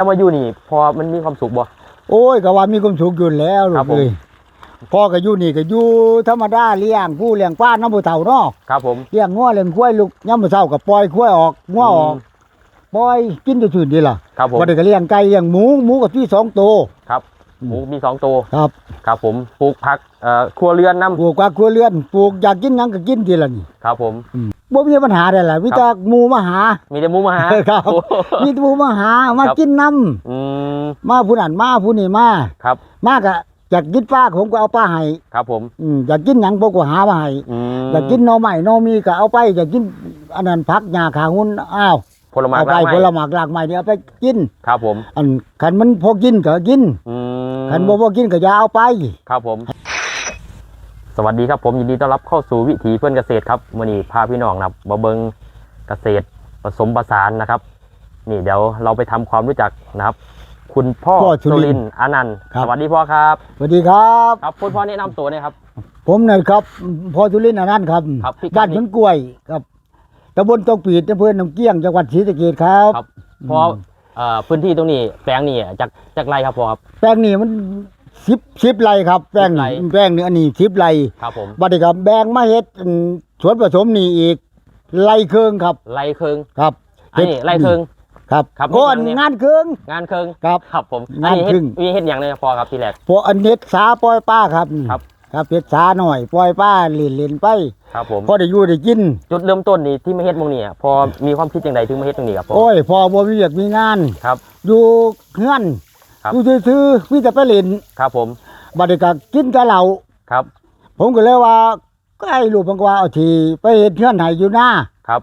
ถ้ามาอยู่นี่ พอมันมีความสุขบ่ โอ้ยก็ว่ามีความสุขอยู่แล้วลูครักบผม เอ้ยพ่อก็อยู่นี่ก็อยู่ธรรมดาเลี้ยงผู้เลี้ยงป้าน้ำผู้เฒ่าเนาะครับผม เลี้ยงงัวเลี้ยงควายลูกย่ำมื้อเช้าก็ปล่อยควายออกงัวออกปล่อยกินซื่อๆดีล่ะครับผมบ่ได้ก็เลี้ยงไก่เลี้ยงหมูหมูก็ที่สองตัวครับหมูมีสองตัว ครับครับผม ปลูกผัก เอ่อ ครัวเรือนน้ปลูกกว่าครัวเรือนปลูกอยากกินหยังก็กินทีละนี่ำครับผม บ่มีปัญหาได้ล่ะมีแต่หมู่มาหา มีแต่หมูมาหาครับ โอ้มีแต่หมู่มาหามาครับ กินน้อืมำมาผู้นั้นมาผู้นี้มาครับ มาก็อยากกินปลาผมก็เอาปลาให้ครับผมอืมอยากกินหยังผมก็หามาให้อืมอยากกินหน่อไม้หน่อมีก็เอาไปอยากกินอันนั้นผักหญ้าขาหุ่นอ้าวผลไม้เอาไปรากไม้ผลไม้รากไม้นี่เอาไปกิน ครับผม อันคันมันพอกินก็กินอืมคันบ่พอกินก็อย่าเอาไป ครับผมส วัสดีครับผมยินดีต้อนรับเข้าสู่วิถีเพื่อนเกษตรครับมื่อนี้พาพี่น้องนะครับมาเบิงเกษตรผสมผสานนะครับ นี่เดี๋ยวเราไปทำความรู้จักนะครับ คุณพ่อพ่อสุสุริรินนทร์ทร์อานันต์ครับ สวัสดีพ่อครับสวัสดีครับ ครับคุณพ่อแนะนำตัวหน่อยครับ ผมนะครับพอจุลินทร์อนันต์ครับครับพี่ บ้านสวนกล้วยครับตำบลตองปีดอำเภอหนองเกี้ยงจังหวัดศรีสะเกษครับ ครับพอเอ่อพื้นที่ตรงนี้แปลงนี่จากจากไรครับพ่อครับ แปลงนี้มัน สิบสิบไร่ครับแปลงสิบไร่นี้แปลงนี้อันนี้สิบไร่ครับผมบัดนี้ครับแบ่งมาเฮ็ดอืมสวนผสมนี่อีกไร่เครื่องครับไรเคิงครับอันนี้ไรเคิง ครับครับโอ้อันเฮ็ดหยังเนี่ยงานเครื่อง งานเคิงครับครับผมงานอันนี้เฮ็ครึ่ดงมีเฮ็ดอย่างเลยพ่อครับทีแรกพวกอันเฮ็ดสาปล่อยป้าครับครับ ครับเฮ็ดสาหน่อยปล่อยป้าเล่นเล่นๆไปครับผม พอได้อยู่ได้กิน จุดเริ่มต้นนี่ที่มาเฮ็ดหมองนี่อะพอมีความคิดอย่างไรถึงมาเฮ็ดตรงนี้ครับพ่อโอ้ยพอบ่มีเวียกมีงาน ครับ อยู่เฮือน ครับ อยู่ซื่อๆมีแต่ไปเล่นครับผมบัดนี้ก็กินกับเหล้าครับผมก็เลยว่าก็ไอ้ลูกมันก็ว่าเอาทีไปเฮ็ดเฮือนให้อยู่หน้าครับ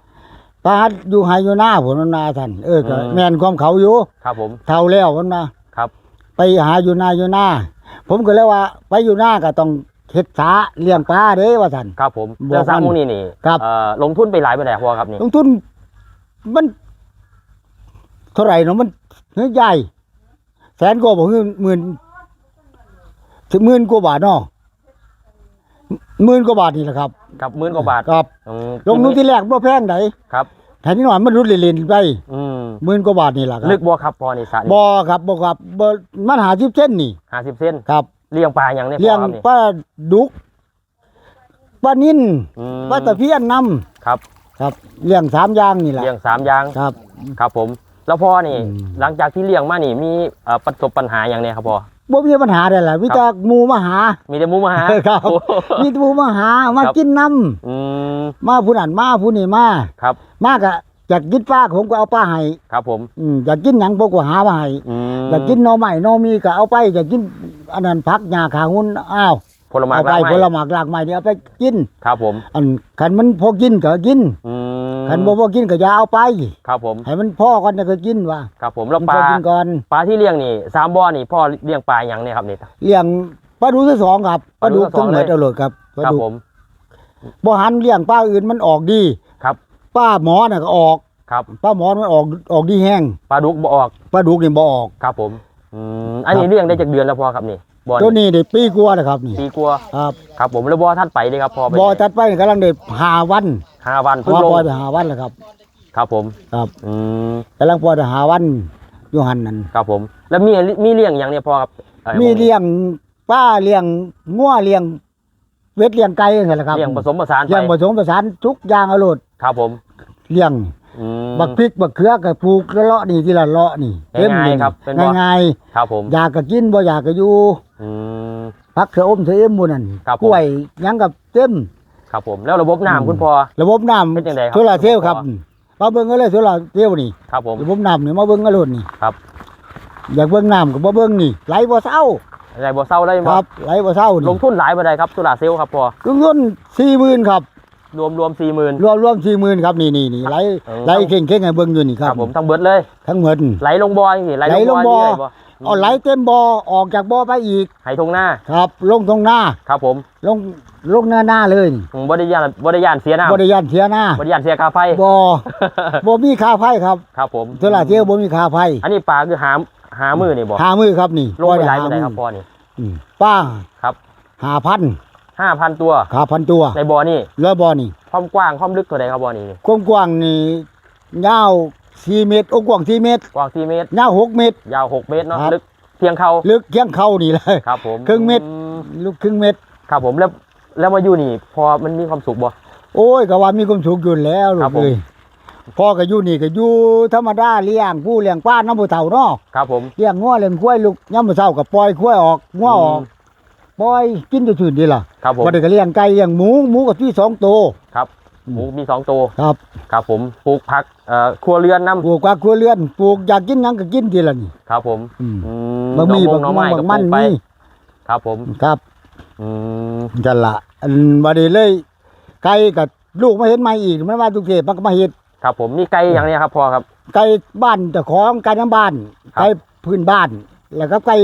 ปาดอยู่ให้อยู่หน้าผมมันมาท่านเออก็อืม แม่นความเขาอยู่ครับผมเท่าแล้วมันมาครับไปหาอยู่หน้าอยู่หน้า ผมก็เลยว่า ไปอยู่หน้าก็ต้องเฮ็ดสาเลี้ยงปลาเด้ว่าท่าน ครับผมบอกเรื่องสร้างมันหมูนี่นี่ครับ เอ่อลงทุนไปหลายไปไหนพอครับนี่ลงทุนมันเท่าไหร่เนาะมันเฮ้ยใหญ่ แสนกว่าบ่คือหมื่นถึงหมื่นกว่าบาทเนาะหมื่นกว่าบาทนี่แหละครับกับหมื่นกว่าบาทครับอืมลงทุนที่แรกบ่แพงไดครับแถมนี้หน่อยมันรุดเล่นๆไปอืมหมื่นกว่าบาทนี่แหละครับลึกบ่ครับพอนี่สระนี่บ่ครับบ่ครับบ่มันหาสิบเส้นนี่ห้าสิบเส้นครับ เลี้ยงปลาอย่างเนี้เลี้ยงครับนี่ปลาดุกปลานิ่นอืมปลาตะเพียนน้ครับำครับเลี้ยงสามอย่างนี่แหละเลี้ยงสามอย่างครับ ครับผม แล้วพ่อนี่ อืม หลังจากที่เลี้ยงมานี่มีเอ่อประสบปัญหาอย่างเนี้ครับพ่อ บ่มีปัญหาได้ล่ะวิจารหมู่มาหา มีแต่หมูมาหาครับ โอ้มีแต่หมู่มาหามาครับ กินน้อืมำมาผู้นั้นมาผู้นี้มาครับมาก็อยากกินปลาผมก็เอาปลาให้ครับผมอืมอยากกินหยังผมก็หามาให้อืมอยากกินหน่อไม้หน่อมีก็เอาไปอยากกินอันนั้นผักหญ้าขาหุ่นอ้าวผลไม้เอาไปรากไม้ผลไม้รากไม้นี่เอาไปกิน ครับผม อันคันมันพอกินก็กิน อืม คันบ่พอกินก็อย่าเอาไปครับผมให้มันพ่อก่อนจะก็กินว่าครับผมแล้วมันปพอลากินก่อนปลาที่เลี้ยงนี่สามบ่อนี่พ่อเลี้ยงปลาอย่างเนี่ยครับนี่เลี้ยงปลาดุกที่สองครับปปลาลาดุดุกกทั้ทั้งงสหองมเลยดเอาเลยครับปลาครับดุกผมบ่หันเลี้ยงปลาอื่นมันออกดีครับป้าหมอน่ะก็ออกครับป้าหมอมันออกออกดีแห้งปลาดุกบ่ออกปลาดุกนี่บ่ออกครับผมอืมอันนี้เลี้ยงได้จากเดือนแล้วพ่อครับนี่ บ่อตัวนี่นี้ได้ปีกว่าแล้วครับนี่ปีกว่าครับครับผมแล้วบ่อท่านไปเลยครับพ่อไปบ่ตัดไปนี่กำลังได้ห้าวันห้าวันพเพิ่งอลงปล่อยไปห้าวันแล้วครับ ครับผมครับอืมกำลังปล่อยไปห้าวันอยู่หันนั่นครับผม แล้วมีมีเลี้ยงอย่างเนี่ยพ่อครับอ่อมีเลี้ยงป้าเลี้ยงงัวเลี้ยง เวทเลี้ยงไก่นั่นแหละครับเลี้ยงผสมผสานไปเลี้ยงผสมผสานทุกอย่างเอาโลดครับผม เลี้ยง อืม บักพริกบักเขือก็ปลูกแล้วเลาะนี่ที่ละเลาะนี่ง่ายๆนี่ครับเป็นบ่ ง่ายครับผมๆอยากก็กินบ่อยากก็อยู่อืม พักเสืออมเสือเอ็มหมูนั่นครับผม กล้วยหยังกับเต็ม ครับผมแล้วระบบน้ำคุณพ่อ ระบบน้เป็นจังไดครับำโซลาร์เซลล์ครับมาเบิ่งกันเลยโซลาร์เซลล์นี่ครับผม ระบบน้ำนี่มาเบิ่งกันโลดนี่ครับ อยากเบิ่งน้ำก็บ่เบิ่งนี่ไหลบ่เศร้าอะไรบ่เศร้าได้คบ่รับไหลบ่เศร้านี่ลงทุนหลายบ่ได้ครับสุราเซลลครับพ่อ ลงทุน40,000ครับ รวมรวมสี่หมื่นรวมรวม40,000ครับนี่นี่นี่ไหลเออไหลเข่งๆให้เบิ่งอยู่นี่คครัรับบผมทั้งเบิดเลยทั้งหมดไหลลงบ่อนี่ไหลไหลลงบ่อเรื่ยๆบ่เอาไหลเต็มบ่อออกจากบ่อไปอีกไหทงหน้าครับ ลงตรงหน้าครับผมลงลงหน้าหน้าเลยนี่อืมบ่ได้ย่านบ่ได้ย่านเสียน้ำบ่ได้ยันเสียหน้าบ่ได้ย่านเสียค่าไฟบ่บ่มีค่าไฟครับครับผมโซลาร์เซลล์บ่มีค่าไฟอันนี้ปลาคือหาหามือนี่บ่หามือครับนี่ลงไปหลายปบ่อได้หครับพ่อนี่อืมป้าครับหาพัน 5,000ตัวขาพันตัวในบ่อนี่แล้วบ่อนี่ความกว้างความลึกเท่าใดครับบ่อนี่กว้างกว้างๆนี่ยาวสี่เมตรโอ้กว้างสี่เมตรกว้าง4เมตรยาวหกเมตร ยาว6เมตรเนาะครับลึกเพียงเข่าลึกเคียงเข้านี่เลยครับผมครึ่งเมตรอืลึกครึ่งเมตรครับผมแล้วแล้วมาอยู่นี่ พอมันมีความสุขบ่โอ้ยก็ว่ามีความสุขอยู่แล้วลูครักบผมเอ้ยพ่อก็อยู่นี่ก็อยู่ธรรมดาเลี้ยงผู้เลี้ยงป้าน้ำผู้เฒ่าเนาะครับผมเลี้ยงงัวเลี้ยงควายลูกย่ำมื้อเช้าก็ปล่อยควายออกงัวออก ปล่อยกินจะชื่นดีล่ะครับผมบ่ได้ก็เลี้ยงไก่เลี้ยงหมูหมูก็ที่สองตัวครับหมูมีสองตัวครับครับผมปลูกผักเอ่อครัวเรือนน้ปลูกกว่าครัวเรือนปลูกอยากกินหยังก็กินทีละนี่ำครับผมอืมอืบะหมี่หบัน่อกไม้ม่วงก็บักปมันลูกไปมีครับผมครับอืมจันละอันบัดนี้เลย ไก่กับลูกมาเห็นใหม่อีกไม่ว่าทุกเทพมันก็มาเห็ดครับผมมีไก่อย่างเนี้ยครับพ่อครับ ไก่บ้านเจ้าของไก่น้ำบ้านครับไก่พื้นบ้าน แล้วก็ไก่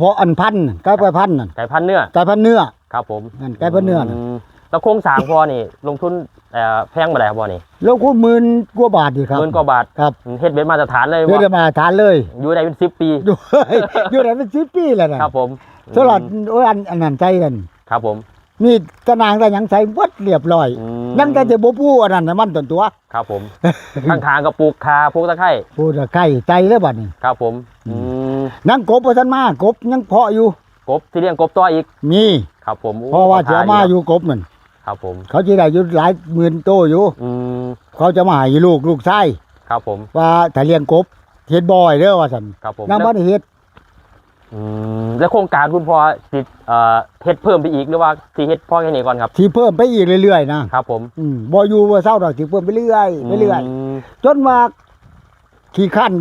พออันพันธุ์ไก่ไปพันธุ์นั่นไก่พันธุ์เนื้อไก่พันธุ์เนื้อครับผมนั่นไก่พันธุ์เนื้อน่ะมแล้วโครงสร้างพ่อนี่ ลงทุนเอ่อแพงมาได้ครับพ่อนี่แล้วคุณหมื่นกว่าบาทดีครับหมื่นกว่าบาทครับเฮ็ดเป็นมาตรฐานเลยเพื่อว่าจะมาทานเลย อยู่ได้เป็นสิบปี อยู่อยู่ไหนเป็นสิบปีแล้วนะครับผมสลัดโอ้ยอันอันนั้นใจกันครับผมมีตะนางแต่ยังใส่วัดเรียบร้อยอืมยังแต่จะบ่ปูอันนั้นน่ะมันตนตัว ครับผมข้างทางก็ปลูกคาปลูกตะไคร้พูดว่าไก่ใจแล้วบัดนี้ครับผมอืม ยังกบบ่ทันมากบยังเพาะอยู่กบที่เลี้ยงกบตัวอีกมีครับผมโเพราะว่าจะมาอยู่กบนั่นครับผม เขาจะได้อยู่หลายหมื่นโตอยู่อืมเขาจะมาให้ลูกลูกชายครับผม ว่าถ้าเลี้ยงกบเฮ็ดบ่อยเด้อว่าซั่นครับผมนำบ่ได้เฮ็ดอืมแล้วโครงการคุณพ่อสิเอ่อเฮ็ดเพิ่มไปอีกหรือว่าสิเฮ็ดพ่อแค่นี้ก่อนครับสิเพิ่มไปอีกเรื่อยๆนะครับผมอืมบ่อยู่บ่เศร้าดอกสิเพิ่มไปเรื่อยไปเรื่อยมจนว่า ขี้คัน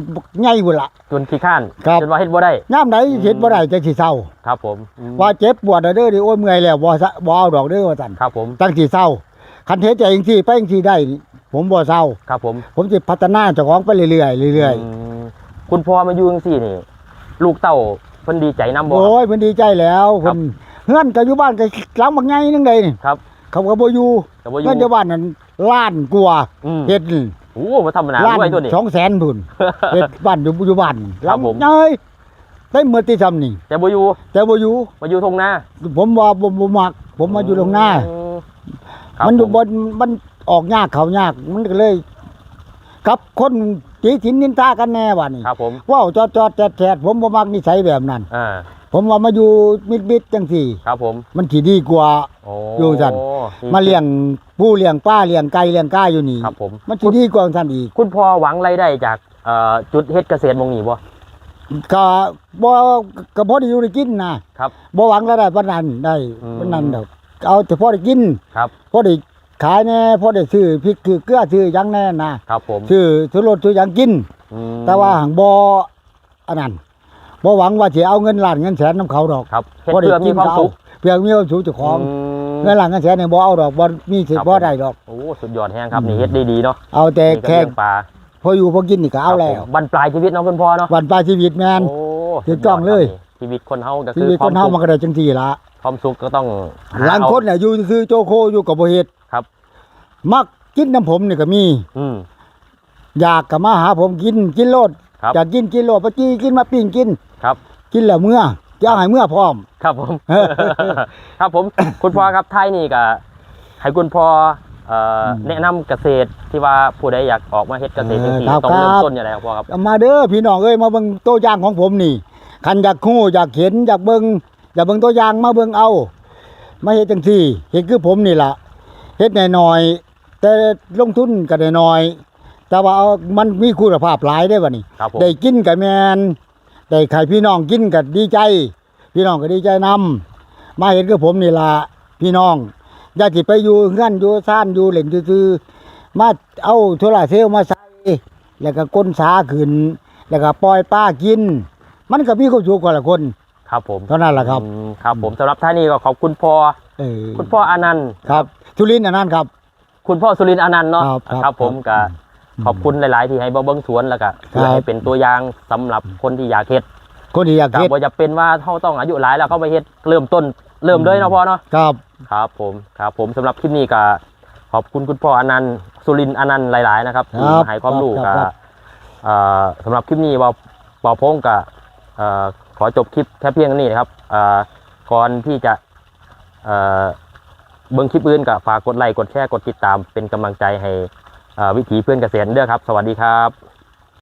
ใหญ่พุ่นล่ะจนขี้ข้านครับ จนว่าเฮ็ดบ่ได้ยามใดเฮ็ดบ่ได้จะสิเศร้า ครับผมอืมว่าเจ็บปวดเด้อดิโอ้ยเมื่อยแล้วบ่ซะบ่เอาดอกเด้อว่าซั่นครับผมตั้งสิเศร้าคันเฮ็ดใจจังซี่ไปจังซี่ได้นี่ผมบ่เศร้า ครับผมผมสิพัฒนาเจ้าของไปเรื่อยๆเรื่อยมคุณพ่อมาอยู่จังซี่นี่ ลูกเต้าเพิ่นดีใจนํๆบ่ โอ้ยเพิ่นดีใจแล้วครัเพิ่บ นเฮือนก็อยู่บ้านก็หลังบักใหญ่นึงได้นี่ครับ เขาก็บ่อยู่แต่บ่อเงินอยู่ยู่บ้านนั้นล้านกว่าอืมเฮ็ดนี่ โอ้บ่ธรรมดาล้านด้วยตัวนี้ สองแสนพุ่นเฮ็ดบ้านอยู่อยู่บ้านครับผมหลังใหญ่ได้เมื่อที่ทำนี่ แต่บ่อยู่แต่บ่อยู่มาอยู่ทงนาผมว่าบ่บ่มักผมมาอยู่ตรงหน้าอืมครับมันอยู่ผบนมันออกยากเขายากมันก็เลยกับคนตีถินนินทากันแน่ว่านี่ครับผมว้าวจอดจอดแจดแจดผมบ่มักนิสัยแบบนั้น อ่าผมว่ามาอยู่มิดมิดๆจังสี่ ครับผมมันสิดีกว่า โอ้อยู่จันมาเลี้ยง ผู้เลี้ยงป้าเลี้ยงไก่เลี้ยงก้าอยู่นี่ครับผม มันสิดีกว่าท่านอีก คุณพ่อหวังรายได้จากเอ่อจุดเฮ็ดเกษตรหมองนี้บ่ ก็บ่ก็พอได้อยู่ได้กินนะครับบ่หวังแล้วได้ปานนั้นได้อืม ปานนั้นดอกเอาแต่พอได้กินครับ พอได้ขายแน่พอได้ซื้อพริกคือเกลือซื้อหยังแน่นะครับผมซื้อซื้อรถซื้อหยังกิน อืมแต่ว่าหังบ่อันนั้นบ่หวังว่าสิเอาเงินล้านเงินแสนนํเขาดอกครับเฮ็ดพอได้เพื่อมีความสุข เพื่อมีความสุขเจ้าของม เงินล้านเงินแสนเนี่ยบ่เอาดอกบ่มีสิทครับธิ์บ่ได้ดอก โอ้สุดยอดแฮงครับอืมนี่เฮ็ดได้ดีเนาะเอาแต่นี่ก็แค่เลี้ยงปลาพออยู่พอกินนี่ก็เอาแล้วครับผมบรรปลายชีวิตเนาะคุณพ่อเนาะวันปลายชีวิตแม่นโอ้ถูกต้องเลยสุดดครับนี่ชีวิตคนเฮาก็ชีคือวิตคความนเฮาสุขมันก็ได้จังซี่ล่ะความสุขก็ต้องหลายคนน่ะอยู่คือโจโคอยู่กับบ่เฮ็ดครับ มักกินน้ำผมนี่ก็มี อืม อยากก็มาหาผมกินกินโลดครับ อยากกินกินโลดปะจี้กินมาปิ้งกิน ครับ กินแล้วเมื่อ จะเอาให้เมื่อพร้อม ครับผม ครับผม คุณพ่อครับไทยนี่ก็ให้คุณพ่อเอ่ออมแนะนำเกษตรที่ว่าผู้ใดอยากออกมาเฮ็ดเกษตรเอจัองซี่ครับต้องเริ่มครับต้นอย่างไรครับพ่อครับเอามาเด้อพี่น้องเอ้ยมาเบิ่งตัวอย่างของผมนี่คันอยากฮู้อยากเห็นอยากเบิ่งอยากเบิ่งตัวอย่างมาเบิ่งเอามาเฮ็ดจังซี่เฮ็ดคือผมนี่ล่ะเฮ็ดน้อยๆแต่ลงทุนก็น้อยๆแต่ว่าเอามันมีคุณภาพหลายได้อบัดนี้ ครับผม ได้กินกับแมน ได้ใครพี่น้องกินกับดีใจ พี่น้องก็ดีใจนำมาเห็นกับผมนี่ละพี่น้องอย่าสิไปอยู่เงื่อนอยู่ซ่านอยู่เหล่นซื่อๆมาเอาโทรศัพท์มาใส่แล้วก็ก้นสาขึ้น แล้วก็ปล่อยป้ากิน มันก็มีความสุขกว่าละคน ครับผมเท่านั้นแหละครับอืมครับผมสำหรับท่านนี้ก็ขอบคุณพ่อเออคุณพ่ออานันต์ ครับทุลินทร์อันนั้นครับ คุณพ่อสุรินทร์อานันต์เนาะครับครับครับผมครัก็บ ขอบคุณหลาย ๆ ที่ให้เบิ่งสวนแล้วก็เพื่อให้เป็นตัวอย่างสำหรับคนที่อยากเฮ็ดคนที่อยากครับเฮ็ดบ่จะเป็นว่าเฮาต้องอายุหลายแล้วเข้าไปเฮ็ดเริ่มต้นเริ่มเลยเนาะพ่อเนาะครับครับผมครับผมสำหรับคลิปนี้ก็ขอบคุณคุณพ่ออนันต์สุรินทร์อนันต์หลาย ๆ นะครับที่มาให้ความรู้คกัรับบเอ่อสำหรับคลิปนี้ว่าปอพงกับเอ่อขอจบคลิปแค่เพียงเท่านี้นะครับเอ่อก่อนที่จะเอ่อเบิ่งคลิปอื่นก็ฝากกดไลค์กดแชร์กดติดตามเป็นกำลังใจให้เอ่อ วิถีเพื่อนเกษตรเด้อครับ สวัสดีครับ